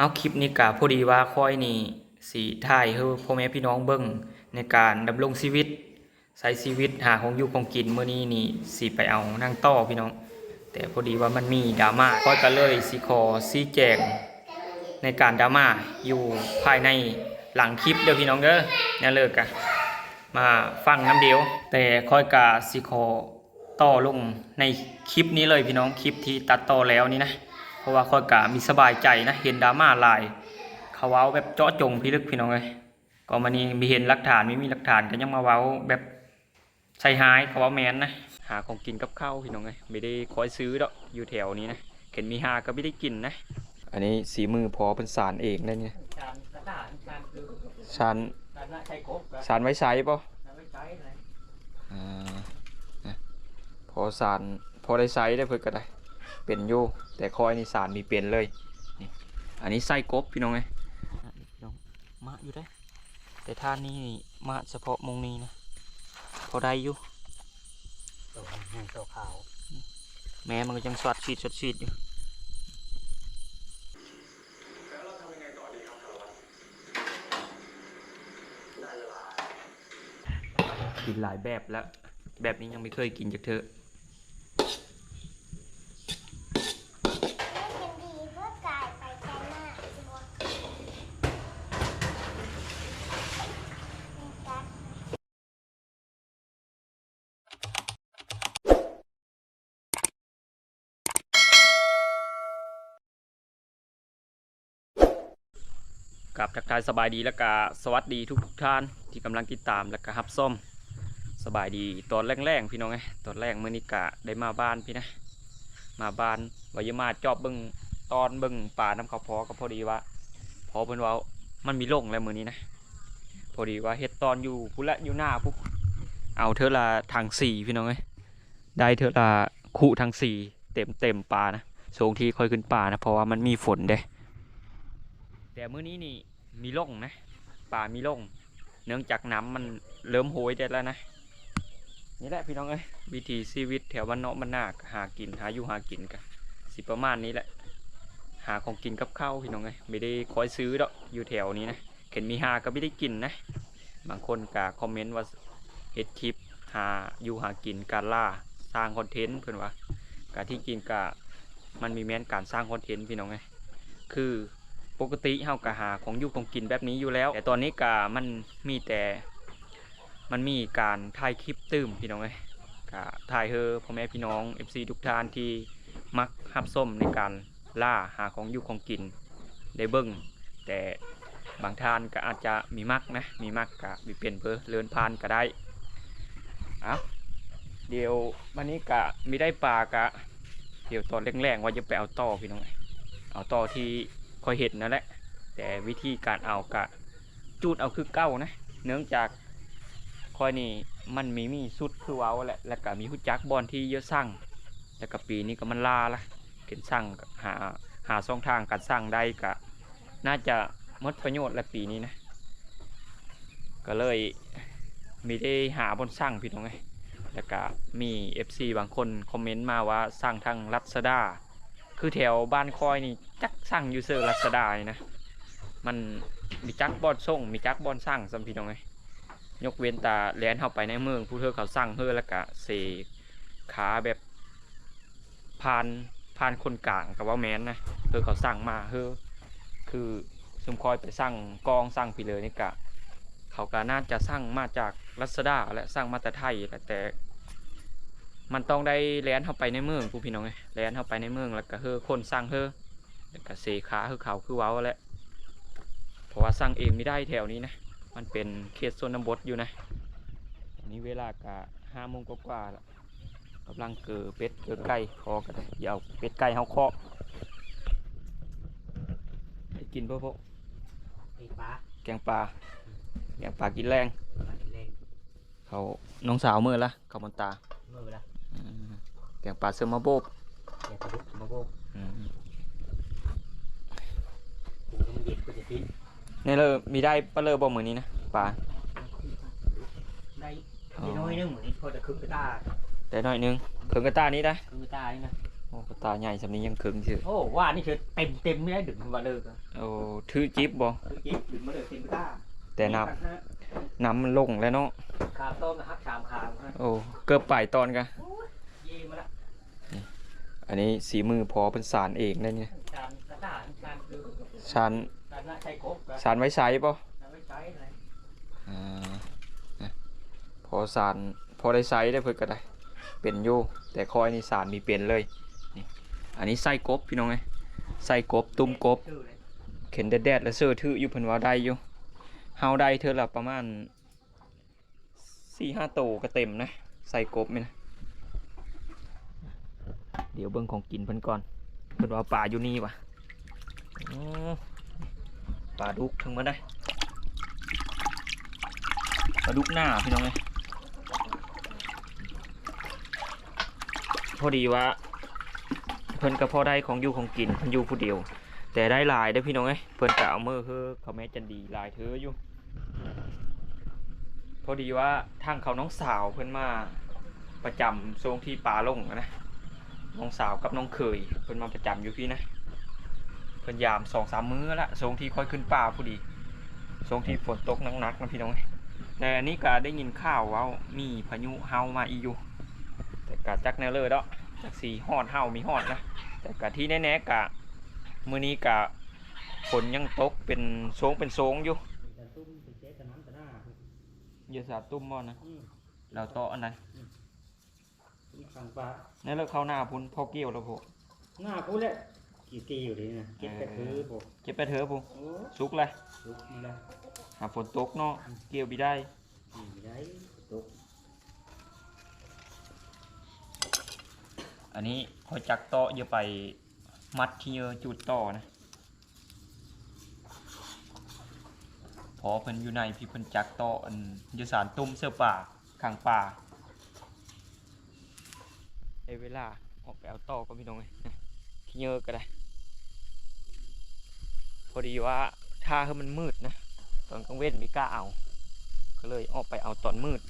เอาคลิปนี้กะพอดีว่าค่อยนี่สิถ่ายให้พ่อแม่พี่น้องเบิ่งในการดำรงชีวิตใช้ชีวิตหาของอยู่ของกินเมื้อนี้นี่สิไปเอานั่งต่อพี่น้อง แต่พอดีว่ามันมีดราม่าค่อยก็เลยสิขอชี้แจงในการดราม่าอยู่ภายในหลังคลิปเด้อพี่น้องเด้ออย่าเลิกกะมาฟังน้ำเดียว แต่ค่อยกะสิขอต่อลงในคลิปนี้เลยพี่น้องคลิปที่ตัดต่อแล้วนี่นะ เพราะว่าค่อยกะมีสบายใจนะเห็นดราม่าหลายเขาเว้าแบบเจาะจงพิลึกพี่น้องเลยก็มานี่มีเห็นหลักฐานไม่มีหลักฐานก็ยังมาเว้าแบบใช่หายเขาเว้าแมนนะหาของกินกับข้าวพี่น้องเลยไม่ได้คอยซื้อดอกอยู่แถวนี้นะเห็นมีหาก็ไม่ได้กินนะ อันนี้สีมือพอเป็นสารเองได้เนี่ยชานกระดาษชานคือสารชานน่าใช้กบสารไว้ใช้ป่ะชานไม่ใช้เลยอ่านะพอสารพอได้ใช้ได้เพื่อก็ได้ เป็นอยู่แต่คอยนี่สารมีเปลี่ยนเลยนี่อันนี้ไส้กบพี่น้องไงพี่น้องมาอยู่ได้ แต่ท่านี้นี่มาเฉพาะมงนี้นะพอได้อยู่ตัวแห้งตัวขาว แม้มันก็ยังสวัดชีดสวัดชีดอยู่กินหลายแบบแล้ว แบบนี้ยังไม่เคยกินจากเธอ เป็นดีเพื่อกายไปไกลมากตัวกัด กับทักทายสบายดีและกะสวัสดีทุกทุกท่านที่กำลังติดตามและกะฮับส้มสบายดีตอนแรกๆพี่น้องไงตอนแรกเมื่อนี้กะได้มาบ้านพี่นะ มาบ้านวายมาจอบเบิ้งตอนเบิ้งป่าน้ำเขาพอก็พอดีว่า พอเพิ่นว่ามันมีโล่งแล้วมือนี้นะ พอดีว่าเฮ็ดตอนอยู่พุละอยู่หน้าปุ๊บเอาเธอละทางสี่พี่น้องเอ้ยได้เธอละคู่ทางสี่เต็มเต็มป่านะโชงที่ค่อยขึ้นป่านะเพราะว่ามันมีฝนเด้แต่มื้อนี้นี่ มีล่องนะ ป่ามีล่อง เนื่องจากน้ำมันเริ่มโหยได้แล้วนะ นี่แหละพี่น้องเอ้ยวิถีชีวิตแถวบ้านเนาะบ้านนาก็หากินหาอยู่หากินกันสิประมาณนี้แหละ หาของกินกับข้าวพี่น้องเอ้ยไม่ได้คอยซื้อดอกอยู่แถวนี้นะเห็นมีหาก็ไม่ได้กินนะ บางคนก็คอมเมนต์ว่าเฮ็ดคลิปหาอยู่หากินการล่าสร้างคอนเทนต์เพื่อนว่าการที่จริงก็มันมีแม้นการสร้างคอนเทนต์พี่น้องเอ้ยคือ ปกติเฮากะหาของอยู่ของกินแบบนี้อยู่แล้ว แต่ตอนนี้กะมันมีแต่มันมีการถ่ายคลิปตื้มพี่น้องเอ้ยกะถ่ายเฮอพ่อแม่พี่น้อง FC ทุกท่านที่มักหับส้มในการล่าหาของอยู่ของกินได้เบิ่งแต่บางท่านก็อาจจะมีมักนะมีมักกะมีเปลี่ยนเบอเลื่อนผ่านก็ได้เอาเดี๋ยววันนี้กะมีได้ปลากะเดี๋ยวตอนแรงๆว่าจะไปเอาต่อพี่น้องเอาต่อที่ คอยเห็นนั่นแหละ แต่วิธีการเอากะจูดเอาคือเก้านะ เนื่องจากคอยนี่มันมีมีสุดคือว้าแหละ แล้วก็มีหุจักบอลที่เยอะสร้างแล้วก็ปีนี้ก็มันลาละเห็นสร้างหาหาช่องทางการสร้างได้ก็น่าจะมดประโยชน์และปีนี้นะ ก็เลยมีได้หาบนสร้างพี่น้องไงแล้วก็มี FC บางคนคอมเมนต์มาว่าสร้างทางรัศดา คือแถวบ้านคอยนี่จักสั่งอยู่เซอร์รัศดานี่นะ มันมีจักบอลส่งมีจักบอลสั่งสัมพี่น้องไงยกเว้นแตาแลนเข้าไปในเมืองผู้เธอเขาสั่งเพื่อแล้วก็เสกขาแบบผ่านผ่านคนกลางกับว่าแมนนะเธอเขาสั่งมาเฮ้อคือซุมคอยไปสั่งกองสั่งพี่เลยนี่กะเขาก็น่าจะสั่งมาจากรัศดาและสั่งมาแต่ไทยแต่ มันต้องได้แลนเข้าไปในเมืองผู้พี่น้องไงแลนเข้าไปในเมืองแล้วก็เฮอคนสร้างเฮอแล้วก็เสขาเฮอเขาคือเว้าแหละเพราะว่าสร้างเองไม่ได้แถวนี้นะ มันเป็นเขตชนบทอยู่นะอันนี้เวลากะห้าโมงกว่าๆแล้วกำลังเกิดเป็ดเกิดไก่คอกันเดี๋ยวเอาเป็ดไก่เฮาเคาะให้กินเพื่อพวกไอ้ปลาแกงปลาแกงปลากินแรงปลาเล่นเขาน้องสาวมือละเขาบนตาเมื่อเวลาอืม แกงปลาเสือมาโบบแกะปลาดุกมาโบกอืมปูมันเย็นก็จะปิ้นนี่เลยมีได้ปลาเลอบ่มือนนี้นะปลาได้น้อยนึงเหมือนนี้พอจะคึกกระตาได้น่อยนึงเพิ่งกระตานี้ได้คึกกระตานี่นะโอ้กระตาใหญ่สำนี้ยังขึงชื่อโอ้ว่านี่คือเต็มเต็มไม่ได้ดึงมาเลยโอ้ถือจิ๊บบ่คือกิ๊บดึงมาเลยเต็มก้าแต่น้ำน้ำมันลงแล้วเนาะขาต้มนะครับชามขาโอ้ เกือบป่ายตอนกัน อันนี้สีมือพอเป็นสารเองได้เนี่ยชามกระดาษชามคือสารชามละใช้ครบกันสารไว้ใช้ป่ะชามไม่ใช้อะไรอ่านะพอสารพอได้ใช้ได้เพิ่นก็ได้ เป็นอยู่แต่คอยนี่สารมีเป็นเลยนี่อันนี้ไส้กบพี่น้องไงไส้กบตุ้มกบชื่อเลยเข็นแดดๆแล้วเสื้อถืออยู่เพิ่นว่าได้อยู่เฮาได้เธอละประมาณสี่ห้าโตก็เต็มนะ ใส่กบนี่นะ เดี๋ยวเบิ่งของกินเพิ่นก่อนเพิ่นว่าปลาอยู่นี่วะปลาดุกทั้งมดได้ปลาดุกหน้าพี่น้องเลยพอดีว่า เพิ่นก็พอได้ของอยู่ของกินเพิ่นอยู่ผู้เดียว แต่ได้ลายได้พี่น้องเอ้ยเพิ่นกะเอามือคือเขาแม่จันดีลายเธออยู่ พอดีว่าทางเขาน้องสาวเพิ่นมาประจำทรงที่ป่าลงนะ น้องสาวกับน้องเคยเพิ่นมาประจำอยู่พี่นะเพิ่นยามสองสามมื้อละทรงที่ค่อยขึ้นป่าพอดีทรงที่ฝนตกหนักๆนะพี่น้องในอันนี้ก็ได้ยินข่าวว่ามีพายุเฮามาอีอยู่แต่กะจักแนวเลยเนาะจักสีฮอดเฮามีฮอดนะแต่กะที่แน่ๆกะมื้อนี้กะฝนยังตกเป็นโซงเป็นโซงอยู่เป็นเจ๊แต่น้ำแต่หน้าอย่าสาตุ้มบ่นะเราต่ออันนั้น ขังปลานี่เลิกเข้าหน้าพุ่นพอเกี่ยวแล้วพวกหน้ากูเลยกี่ตีอยู่ดีนะเก็บแต่คือพวกเก็บไปเถอะพวกโอ้สุกเลยลุกนี่แหละหาฝนตกเนาะเกี่ยวบ่ได้นี่ได้ตกอันนี้คอยจักต่ออย่าไปมัดที่เยอะจุดต่อนะพอเพิ่นอยู่ในพี่เพิ่นจักต่ออันอยู่สารตุ้มเสื้อป่าข้างป่า ได้เวลาออกไปเอาต่อก็พี่น้องเอ้ยขี้เยอะก็ได้ พอดีว่าถ้าให้มันมืดนะ ตอนกลางเว้นไม่กล้าเอา ก็เลยออกไปเอาตอนมืด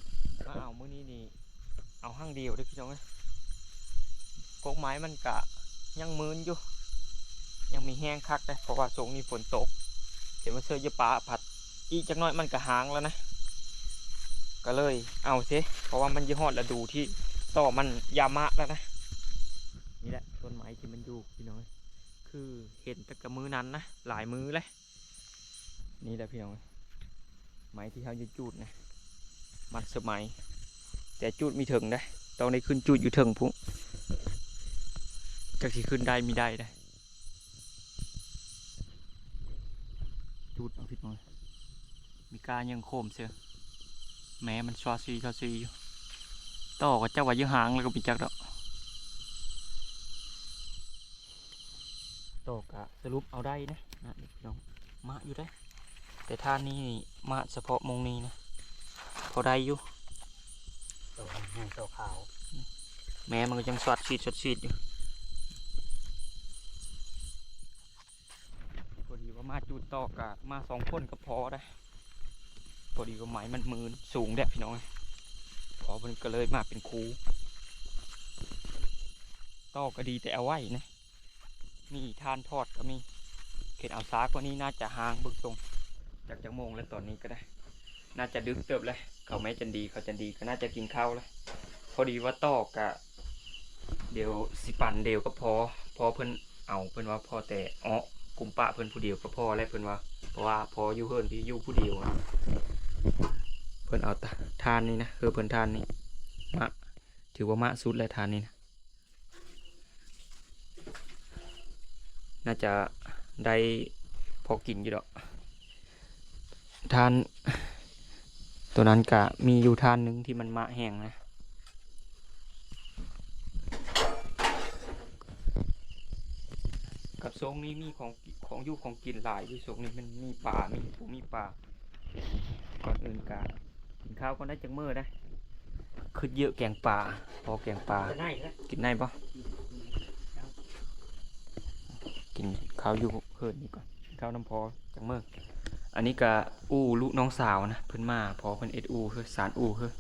มาเอามื้อนี้นี่เอาห้างเดียวเด้อพี่น้องเอ้ยกกไม้มันกะยังมืนอยู่ ยังมีแห้งคักนะเพราะว่าสงนี้ฝนตกเห็นว่าเสื้อเยอะปลาผัดอีจักหน้อยมันก็หางแล้วนะ ก็เลยเอาซิเพราะว่ามันยี่ห้อฤดูที่ ต่อมันยามะแล้วนะ นี่แหละต้นไม้ที่มันอยู่พี่น้องเอ้ยคือเห็นแต่กับมือนั้นนะหลายมือเลยนี่แหละพี่น้องไม้ที่เขาจะจูดนะมันสมัย แต่จูดมีถึงได้ตองได้ขึ้นจูดอยู่ถึงพุ่งจากที่ขึ้นได้มีได้ได้จูดเอาพี่น้องมีการยังโคมเสียแม้มันชอซีชอซีอยู่ ต่อก็เจ้าว่าเยอะหางแล้วก็ปีจักดอกโตกะสรุปเอาได้นะนะนี่พี่น้องมาอยู่ได้ แต่ท่านี้นี่มาเฉพาะมงนี้นะพอได้อยู่ตัวแห้งตัวขาว แม้มันก็ยังสวัดชีดสวัดชีดอยู่พอดีว่ามาจูดตอกะมาสองคนก็พอได้พอดีว่าไม้มันมืนสูงแดดพี่น้องพ อมันก็เลยมาเป็นครูตอก็ดีแต่เอาไว้นะ มีทานทอดก็มี เขตเอาซากว่านี้น่าจะห่างบึกตรง จากจังโมงแล้วตอนนี้ก็ได้ น่าจะดึกเติบเลย เขาแม่จันดีเขาจันดีก็น่าจะกินข้าวแล้ว พอดีว่าตอกะเดี๋ยวสิปันเดียวก็พอ พอเพิ่นเอาเพิ่นว่าพอแต่อ๋อกลุ่มปะเพิ่นผู้เดียวก็พอแล้วเพิ่นว่า เพราะว่าพออยู่เพิ่นพี่อยู่ผู้เดียวอะ พิ่นเอาตะทานนี่นะคือเพิ่นทานนี่มะถือว่ามะสุดเลยทานนี่นะน่าจะได้พอกินอยู่ดอกทาน ตัวนั้นกะมีอยู่ทานหนึ่งที่มันมะแห้งนะกับทรงนี้มีของของอยู่ของกินหลายที่ทรงนี้มันมีป่ามีปูมีป่าก่อนอื่นกะ กินข้าวก็ได้จังเมื่อได้คือเยอะแกงป่าพอแกงป่ากินได้ปะกินข้าวอยู่เพิ่นนี่ก่อนข้าวน้ำพอจังเมื่ออันนี้ก็อู้ลูกน้องสาวนะเพิ่นมาพอเพิ่นเอ็ดอูคือสารอูคือ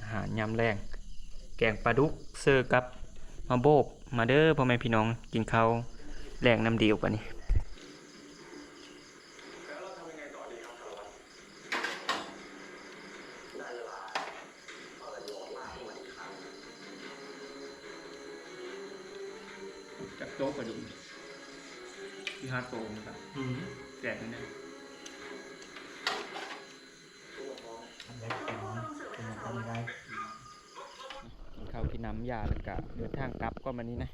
อาหารยำแรงแกงปลาดุกเสิร์กับมาโบบมาเด้อพ่อแม่พี่น้องกินข้าวแรงน้ำเดียวกันนี่ นทางกลับก็มานี้นะ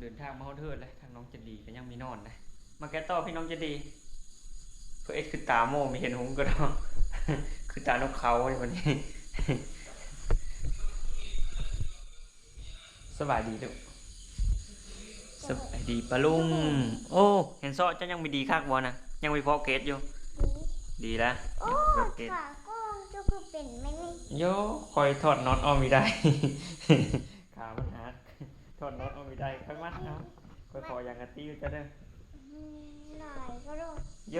เดินทางมาฮอดเทิดเลยทางน้องเจดีก็ยังมีนอนนะ มาแกะต่อพี่น้องเจดีเพื่อเอ็กซ์คือตาโมไม่เห็นหงส์ก็ได้คือตานกเขาในวันนี้สบายดีลูกสบายดีปะลุง โอ้ เห็นซอจะยังไม่ดีคักบ่นะยังไม่พอเกตอยู่ ดีแล้วโอ้พอเกตขาก็จะคือเป็นไหมนี่โยคอยถอดน็อตออกไม่ได้ขามันหัก ถอดน็อตออกไม่ได้ข้างมันเอาคอยขออย่างกะติ้วจะเด้ออืมหน่อยก็รู้โย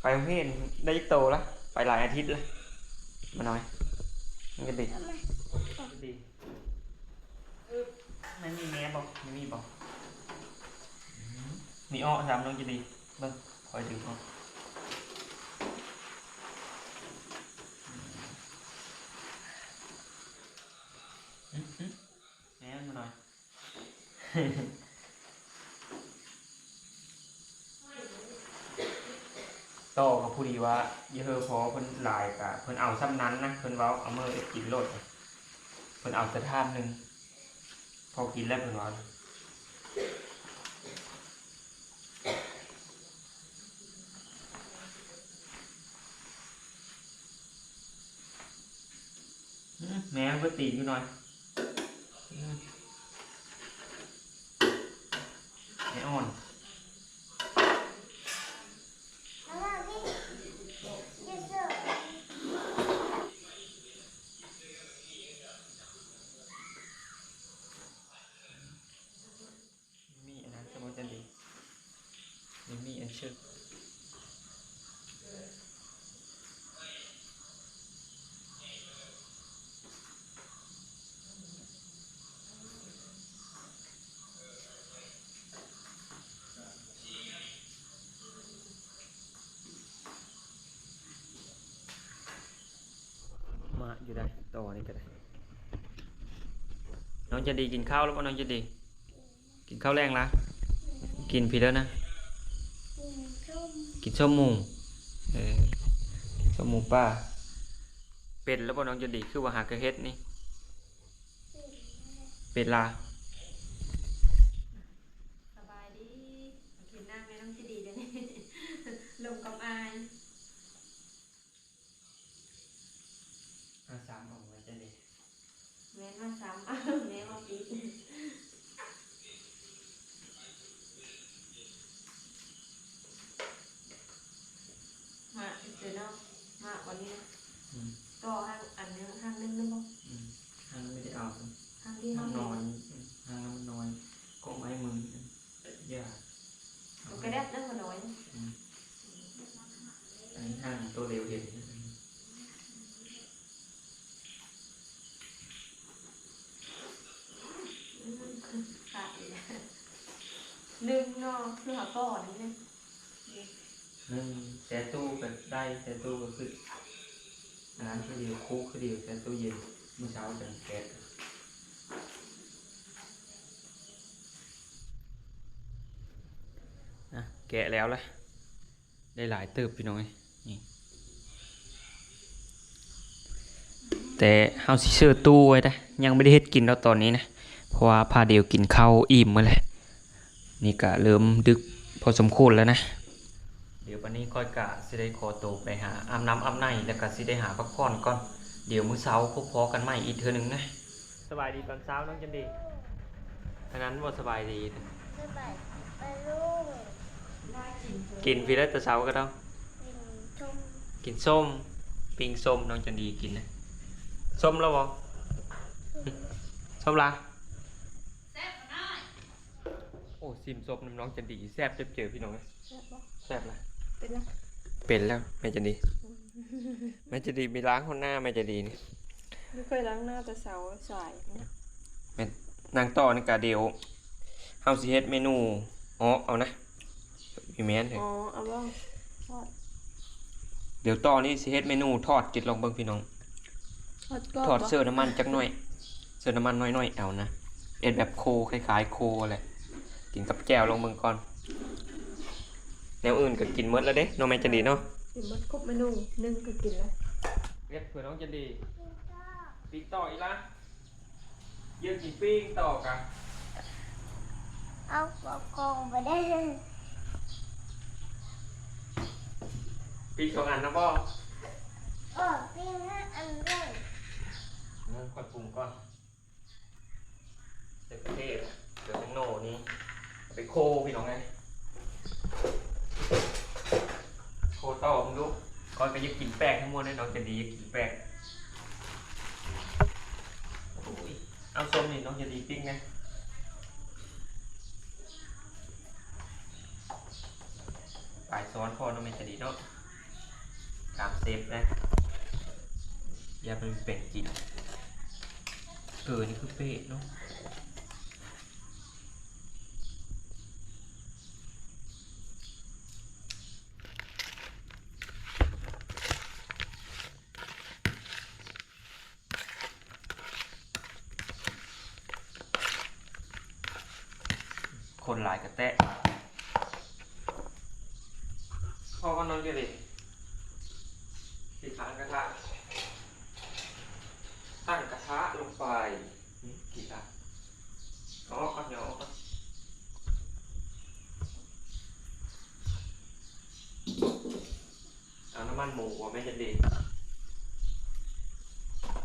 ไปโรงเรียนได้ยักโตแล้วไปหลายอาทิตย์แล้วมาหน่อยมันก็ดีเอามาดีไม่มีแม่บอกไม่มีบอกอืมมีอ้อสามน้องจะดีเบิ่งคอยดึงอ้ออืมอืมแม่มาหน่อย โตกับผู้ดีว่าเยอะพอเพิ่นหลายกะเพิ่นเอาซ้ำนั้นนะเพิ่นเว้าเอาเมื่อกินโลดเพิ่นเอาสะทานหนึ่งพอกินแล้วเพิ่นว่าอืมแม่มันก็ตีอยู่หน่อยอืมไม่อ่อน แล้วก็พี่จะเสิร์ฟ มีอันนั้นสมมติจะดีมีมีอันเชื่อมา อยู่ได้ต่อนี่ก็ได้น้องจะดีกินข้าวแล้วป่ะน้องจะดี กินข้าวแรงละกินพี่แล้วนะ กินส้มกินส้มหมูเออกินส้มหมูป้า เป็ดแล้วป่ะน้องจะดีคือว่าหากระเฮ็ดนี่ เป็ดลา สบายดีโอเคหน้าแม่น้องจีดีเดี๋ยวนี้ ลงกับอาย อาสามของมันจะดี แม่มาซ้ำอ้าว แม่มาปิดมาเดี๋ยวเนาะมาวันนี้นะ อืม ก็ห้างอันนึงห้างนึงนึงบ่ อืมห้างไม่ได้เอา ห้างที่ ห้า ห้าง ง น นี้ อนห้างมันนอนก็ไม้มือยาก มันก็ได้นั่งมาน้อยนะ อันนี้ห้างตัวเร็วเห็น อืมขาดอีกแล้ว หนึ่งเนาะคือหาก่อนนี่นะหนึ่งแช่ตู้ก็ได้แช่ตู้ก็คืออันนั้นคือเดียวคุกคือเดียวแช่ตู้เย็นเมื่อเช้าจังแก๊สนะแกะแล้วละได้หลายเติบพี่น้องนี่แต่เฮาสิเชื่อตู้ไว้นะยังไม่ได้เฮ็ดกินแล้วตอนนี้นะเพราะว่าพาเดียวกินข้าวอิ่มมาเลย นี่ก็เริ่มดึกพอสมควรแล้วนะ เดี๋ยววันนี้ก้อยกะสิได้ขอตัวไปหาอาบน้ำอาบในแล้วก็สิได้หาพักผ่อนก่อน เดี๋ยวมื้อเช้าพบพอกันใหม่อีกเทื่อหนึงนะสบายดีตอนเช้าน้องจันดีอันนั้นบ่สบายดีคือแบบไปลูกได้กินเถอะกินพี่แล้วแต่เช้าก็ต้องกินส้มกินส้มปิงส้มน้องจันดีกินนะส้มแล้วบ่ส้มละโอ้ ซิมส้มน้ำน้องจันดีแซ่บเจ็บเจอพี่น้องเอ้ยเชื่อบ่แซ่บละเป็นไรเป็นแล้วแม่จันดีแม่จันดีมีล้างคนหน้าแม่จันดีนี่ไม่เคยล้างหน้าแต่เสาสายเนี่ยเป็นนางต่อนี่กะเดียวเฮาสิเฮ็ดเมนูอ๋อเอานะพี่แม่นเถอะอ๋อเอาบ้างทอดเดี๋ยวต่อนี่สิเฮ็ดเมนูทอดกินลองเบิ่งพี่น้องทอดก็ทอดเสื้อน้ำมันจักหน่อยเสื้อน้ำมันน้อยๆเอานะเอ็ดแบบโคคล้ายๆโคแหละ กินกับแจ่วลองเบิ่งก่อน แนวอื่นก็กินหมดแล้วเด้น้องแม่จันดีเนาะกินมันครบเมนูนึ่งก็กินแล้วเรียกเพื่อนน้องจันดีก็ปิ้งต่ออีกละเยอะกี่ปิ้งต่อกันเอากระโกงไปได้ปิ้งสองอันนะพ่อเออปิ้งห้าอันด้วยงั้นค่อยปรุงก่อนเสร็จประเทศเดี๋ยวแตงโน่นี้เอา ไปโคพี่น้องไงโคต่อมึงดูก่อนก็อยักกินแป้งทั้งหมดเลยน้องจันดีอยักกินแป้งโอ้ยเอาส้มนี่น้องจันดีปิ้งไงปลายซ้อนพ่อน้องไม่จันดีเนาะตามเซฟนะอย่าไปเป็นกินเออนี่คือเป๊ะเนาะ คนหลายกระแตะพ่อก็นอนกันเลยสีขางกระทะตั้งกระทะลงไปนี่กี่กระอ๋อเอาเดี๋ยวเอาเอาน้ำมันหมูหัวแม่จะดี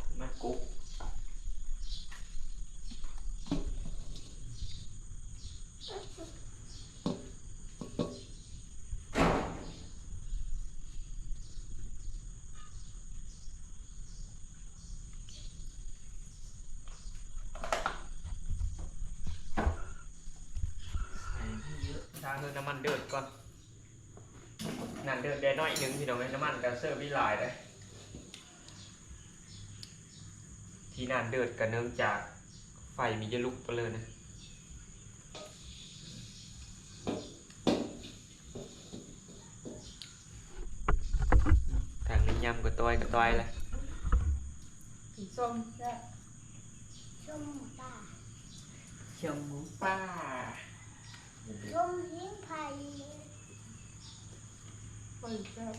น้ำมันกุ๊กใส่ให้เยอะทาง คือน้ำมันเดือดก่อนนั่นเดือดได้น้อยหนึงพี่น้องน้ำมันก็เสิร์วิหลายเลยที่นั่นเดือดก็เนื่องจากไฟมีจะลุกไปเลยนะทางนี้ยำกับต้อยกับต้อยเลยกินส้มแซ่บส้มป่าชมหมูป่า ส้มหิ้งไผ่เปิดแซ่บ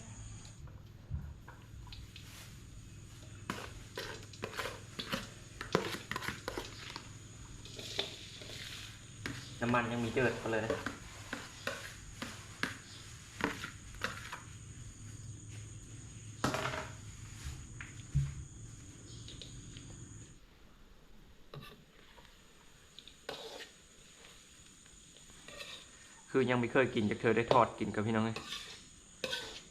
น้ำมันยังมีเจือดไปเลยนะ คือยังไม่เคยกินจากเธอได้ทอดกินกับพี่น้องเลย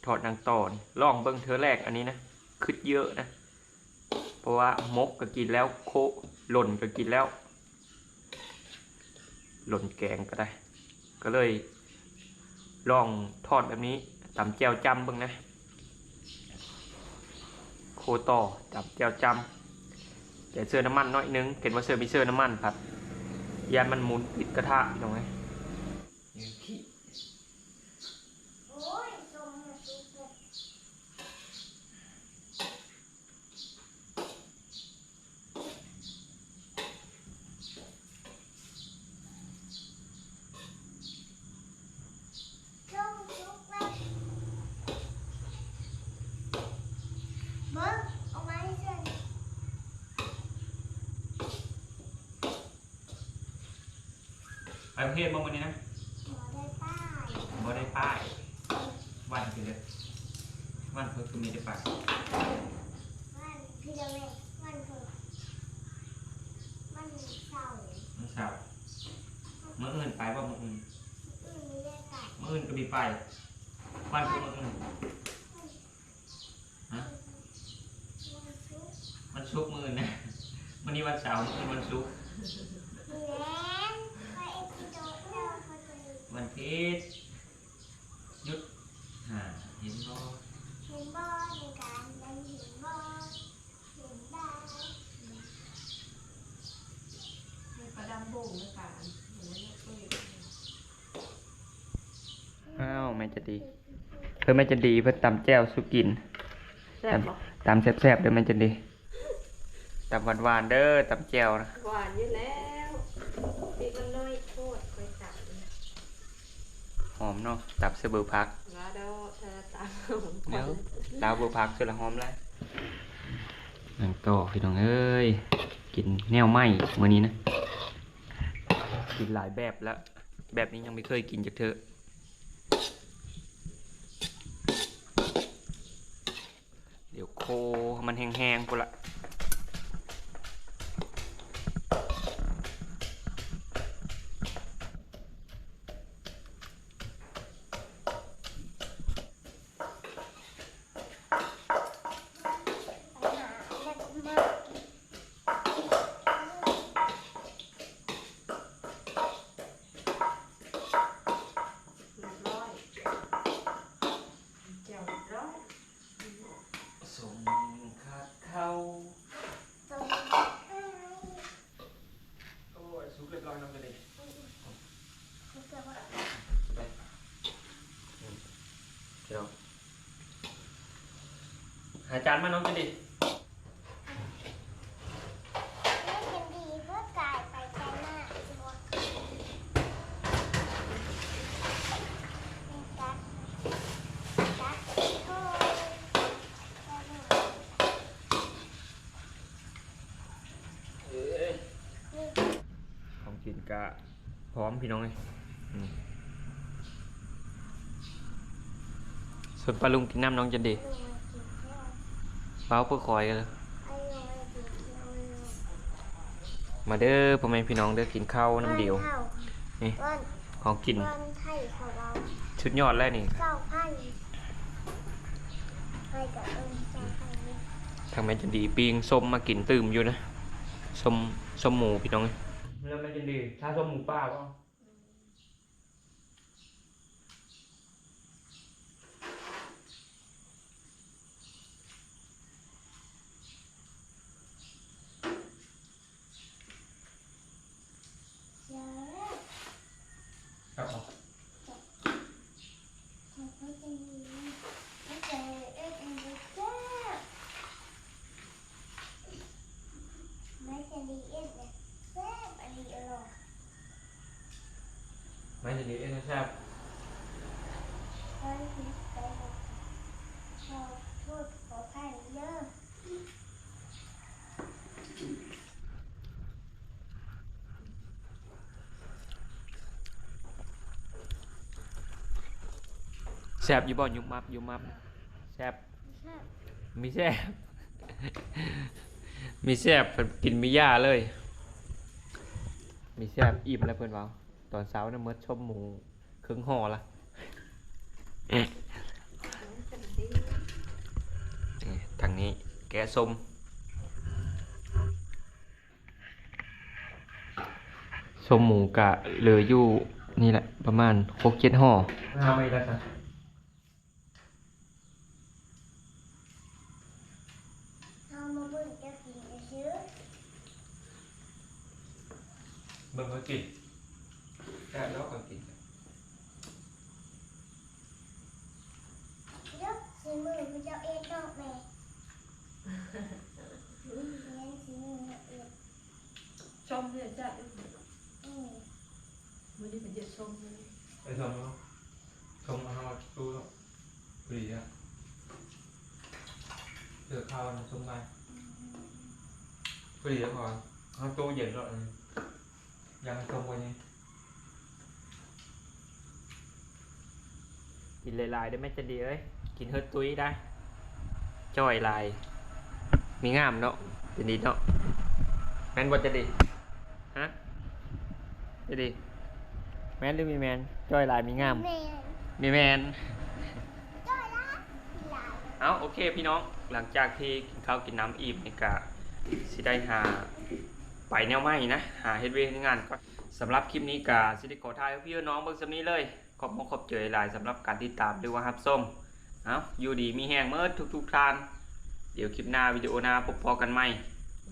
ทอดนางตอนลองเบิ้งเธอแรกอันนี้นะคืดเยอะนะ เพราะว่ามกก็กินแล้วโคหล่นก็กินแล้ว หล่นแกงก็ได้ ก็เลย ลองทอดแบบนี้ตำแจวจำเบ้งนะ โคต่อตำแจวจำแต่เสื้อน้ำมันน้อยนึงเห็นว่าเสื้อมีเสื้อน้ำมันผัดยานมันหมุนติดกระทะตรงไหม โอ้ยส้มมาสุกเลยส้มสุกเลยเบิ้งเอาไม้เส้น ไปประเทศบ้างวันนี้นะหัวได้ป้ายบ่ได้ป้าย วันคือเลยวันเพิ่งคือมีได้ป้ายมันพี่เดเวกมันเถอะมันเศร้าเมื่อเช้าเมื่ออื่นไปว่าเมื่ออื่นอืมไม่ได้ไก่เมื่ออื่นก็มีป้ายวันคือเมื่ออื่นมันซุกมันชุกร์มื่ออื่นนะวันนี้วันเสาร์มื่ออื่นวันศุก เอ็ดยุดหาเห็นบ่เห็นบ่ในการเด้เห็นบ่เห็นได้ในประดำโบในการโอ้าวแม่จะดี เพื่อแม่จะดีเพื่อตำแจ่วสุกินตำแซ่บๆเด้อแม่จะดีตำหวานๆเด้อตำแจ่วนะหวานยู่แล้ว หอมเนาะตับเสอเบือพักว่าเดาเธอตามเดี๋ยวดาวเบือพักเสร็จแล้วหอมแล้วนั่งต่อพี่น้องเอ้ยกินแนวไหมมื้อนี้นะ กินหลายแบบแล้ว แบบนี้ยังไม่เคยกินจากเธอเดี๋ยวโคมันแห้งๆกูละ จานมาน้องกันดิไม่เป็นดีเพื่อกายไปไกลมากสิวะเป็นกัดกัดโอ้ยได้เลยของกินกะพร้อมพี่น้องเลยอืมส่วนปลาลุงกินน้ำน้องจันดี ดูมากินเที่ยว เป้าเพื่อคอยกันเลยไอ้ลงมากินเที่ยวเลยมาเด้อพ่อแม่พี่น้องเด้อกินข้าวน้ำเดียวนี่วันของกินวันไทยของเราชุดยอดแล้วนี่เก้าพันไปกับเอิญเก้าพันนี่ทางแม่จันดีปีงส้มมากินตื่มอยู่นะส้มส้มหมูพี่น้องแล้วแม่จันดีถ้าส้มหมูป้าก็ เดี๋ยว ครับ ขอเขาจะมีไม่เจอเอ็ดเอ็นดีแซ่บไม่จะดีเอ็ดเนี่ยแซ่บอันนี้อร่อย แม่จันดีเอ็นแซ่บ ขอให้พี่ไปขอโทษขออภัยเยอะแซบอยู่บ่ยุบมับยุบมับแซบมีแซบมีแซบกินมีหญ้าเลย มีแซบอิ่มแล้วเพิ่อนว้าตอนเช้าน่ะเมิดชมหมูครึ่งห่อละ ทางนี้แกะส้มส้มหมูกะเหลืออยู่นี่แหละประมาณหกเจ็ดห่อห้าไม่ได้ครับเอามาเบิ่งจะกินจะซื้อเบิ่งก็กินแค่แล้วก็กิน เดี๋ยวซื้อมือมันจะเอ็ดดอกแม่ เลี้ยงซื้อมือมาเอ็ดชมเนี่ยจ้ะอืมวันนี้เป็นเด็ดชมเลยไปชมเนาะชมมา มมาพอดีแล้วก่อนเอาตู้เย็นแล้วอันนี้ยังชมวันนี้กินลายๆได้ไหมจะดีเอ้ยกินเฮิร์ตตุ้ยได้จ้อยลายมีงามเนาะจะดีเนาะแมนบ่จะดีฮะจะดีแมนหรือมีแมนจ้อยลายมีงามแม่มีแมนจ้อยละหลายเอาโอเคพี่น้องหลังจากที่กินข้าวกินน้ำอิ่มนี่กะสิได้หาไปแนวใหม่นะ หาเฮ็ดเวทงานก่อนสำหรับคลิปนี้กะสิได้ขอทายให้พี่น้องเบิ่งสำนี้เลย ขอบคุณขอบเจอหลายสำหรับการติดตามหรือว่ารับส้มเอาอยู่ดีมีแห้งเมื่อทุกๆทาน เดี๋ยวคลิปหน้าวิดีโอหน้าพบพอกันใหม่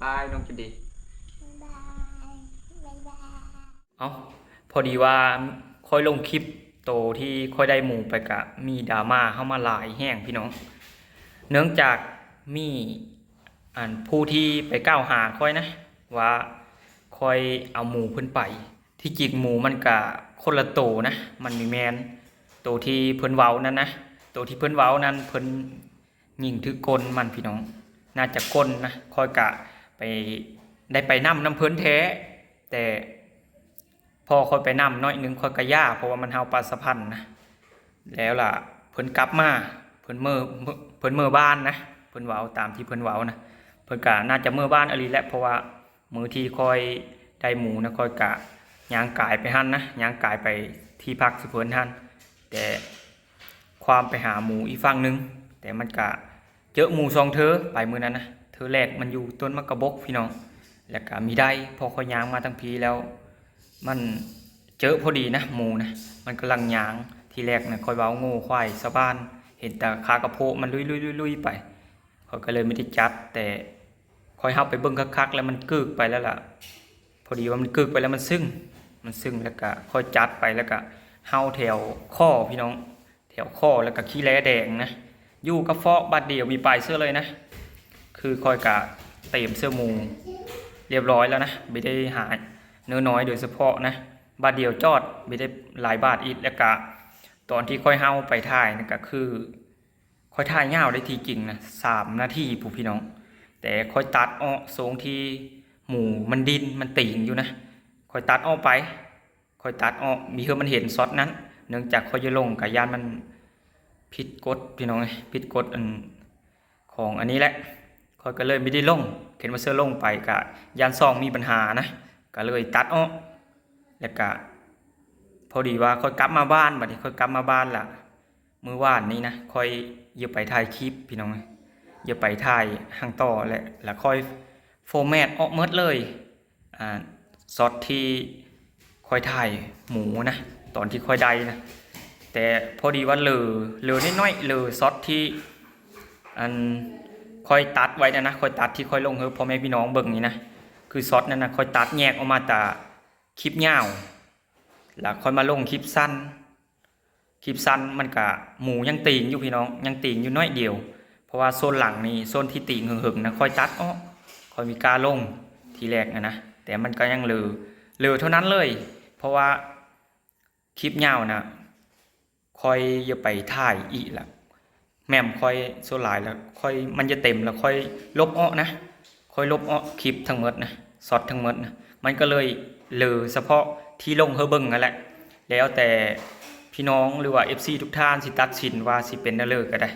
บายน้องจุดีบายบายบายเอาพอดีว่าค่อยลงคลิปโตที่ค่อยได้หมู่ไปกะมีดราม่าเข้ามาหลายแห้งพี่น้อง เนื่องจากมีอันผู้ที่ไปกล่าวหาค่อยนะ ว่าค่อยเอาหมูเพิ่นไป ที่จริงหมูมันกะคนละโตนะ มันมีแมนโตที่เพิ่นเว้านั่นนะโตที่เพิ่นเว้านั้นเพิ่น ยิงถือกลมันพี่น้อง น่าจะกลนะคอยกะไปได้ไปนํน้ำเพิ่นแท้ แต่พอคอยไปนํน้อยนึงคอยกะย่าเพราะว่ามันเฮาปลาสะพันนะแล้วล่ะเพิ่นกลับมาเพิ่นเมื่อเพิ่นเมื่อบ้านนะเพิ่นเว้าตามที่เพิ่นเว้านะเพิ่นกะน่าจะเมื่อบ้านอลีแหละเพราะว่ามือที่คอยได้หมูนะคอยกะย่างกายไปหั่นนะย่างกายไปที่พักสุเพิ่นหั่นแต่ความไปหาหมูอีกฝั่งหนึง แต่มันกะเจอหมูสองเธอไปมือนั้นนะเธอแรกมันอยู่ต้นมะกระบกพี่น้อง แล้วก็มีได้พอคอยยางมาทั้งพีแล้ว มันเจอพอดีนะหมูนะมันกำลังยางทีแรกนะคอยเว้าโง่ควายสะบ้าน เห็นแต่คากระโพกมันลุยลุยลุยลุยไปเขาก็เลยไม่ได้จัด แต่คอยเฮาไปเบิ่งคักๆแล้วมันกึกไปแล้วล่ะ พอดีว่ามันกึกไปแล้วมันซึ้งมันซึ้งแล้วก็คอยจัดไปแล้วก็เฮาแถวข้อพี่น้อง แถวข้อแล้วก็ขี้แล้แดงนะ อยู่กับฟอกบัดเดียวมีปลายเสื้อเลยนะ คือคอยกะเต็มเสื้อมูเรียบร้อยแล้วนะไม่ได้หายเนื้อน้อยโดยเฉพาะนะบาทเดียวจอดไม่ได้หลายบาทอีกแล้วก็ตอนที่ค่อยเฮาไปถ่ายนะก็คือ ค่อยถ่ายยาได้ทีจริงนะสามนาทีผู้พี่น้อง แต่ค่อยตัดออกทรงที่หมูมันดินมันติ่งอยู่นะค่อยตัดออกไปค่อยตัดออกมีเพื่อมันเห็นซอสนั้น เนื่องจากค่อยจะลงกับยานมัน ผิดกฎพี่น้องเอ้ยผิดกฎอันของอันนี้แหละค่อยก็เลยไม่ได้ลงเข็นมาเสื้อลงไปกะยานซองมีปัญหานะก็เลยตัดออกแล้วก็พอดีว่าค่อยกลับมาบ้านบัดนี้ค่อยกลับมาบ้านล่ะมือวานนี้นะค่อยอย่าไปถ่ายคลิปพี่น้องเอ้ยอย่าไปถ่ายหางต่อแหละแล้วค่อยโฟร์แมตออกเมดเลยอ่าซอสที่ค่อยถ่ายหมูนะตอนที่ค่อยได้นะ แต่พอดีว่าเหลือเหลือนิดหน้อยเหลือซอสที่อันคอยตัดไว้นะนะคอยตัดที่คอยลงเฮ้พ่อแม่พี่น้องเบิ่งนี่นะคือซอสนั่นนะคอยตัดแยกออกมาแต่คลิปยาวแล้วคอยมาลงคลิปสั้น คลิปสั้นมันกะหมูยังตีงอยู่พี่น้องยังตีงอยู่น้อยเดียว เพราะว่าโซนหลังนี่โซนที่ตีงหึงๆนะคอยตัดอ้อคอยมีการลงทีแรกนะนะแต่มันก็ยังเหลือเหลือเท่านั้นเลย เพราะว่าคลิปยาวนะ คอยอย่าไปถ่ายอีกละแม่มค่อยโซลายแล้วค่อยมันจะเต็มแล้วค่อยลบออนะค่อยลบออคลิปทั้งหมดนะสอดทั้งหมดนะมันก็เลยเหลือเฉพาะที่ลงเฮอเบิงนั่นแหละแล้วแต่พี่น้องหรือว่า FC ทุกท่านสิตัดสินว่าสิเป็นนั่นเลยก็ได้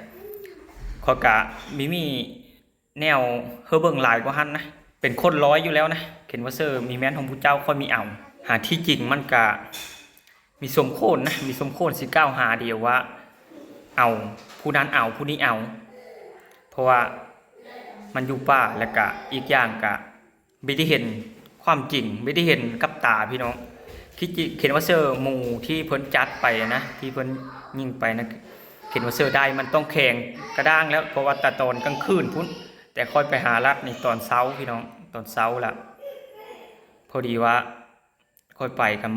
ขอกะมีมีแนวเฮอเบิงหลายกว่าหันนะเป็นคนร้อยอยู่แล้วนะเข็นว่าเซอร์มีแม้นของผู้เจ้าค่อยมีเอาหาที่จริงมันกะ มีสมโคนนะมีสมโคนสิก้าวหาเดียวว่า เอาผู้นั้นเอาผู้นี้เอา เพราะว่ามันอยู่ป่าแล้วก็อีกอย่างก็ไม่ได้เห็นความจริงไม่ได้เห็นกับตาพี่น้องคิดเขียนว่าเซอร์หมูที่เพิ่นจัดไปนะที่เพิ่นยิงไปนะเขียนว่าเซอร์ได้มันต้องแข่งกระด้างแล้วเพราะว่าตาตอนกลางคืนพุ่นแต่ค่อยไปหารัดในตอนเช้าพี่น้องตอนเช้าละพอดีว่าค่อยไปกับ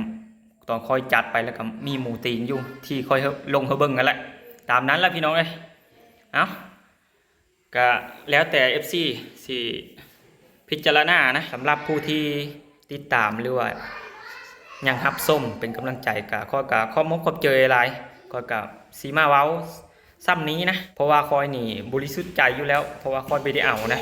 ตอนค่อยจัดไปแล้วก็มีหมูตีนอยู่ที่ค่อยลงเขาเบิ่งกันแหละตามนั้นแหละพี่น้องเอ้ยเอาก็แล้วแต่ FC สิพิจารณานะสำหรับผู้ที่ติดตามหรือว่ายังฮับส้มเป็นกำลังใจกับข้อกับข้อมกขอบเจออะไรก็กับสีมาเว้าซ้ำนี้นะ เพราะว่าคอยนี่บริสุทธิ์ใจอยู่แล้ว เพราะว่าคอยไปได้เอานะ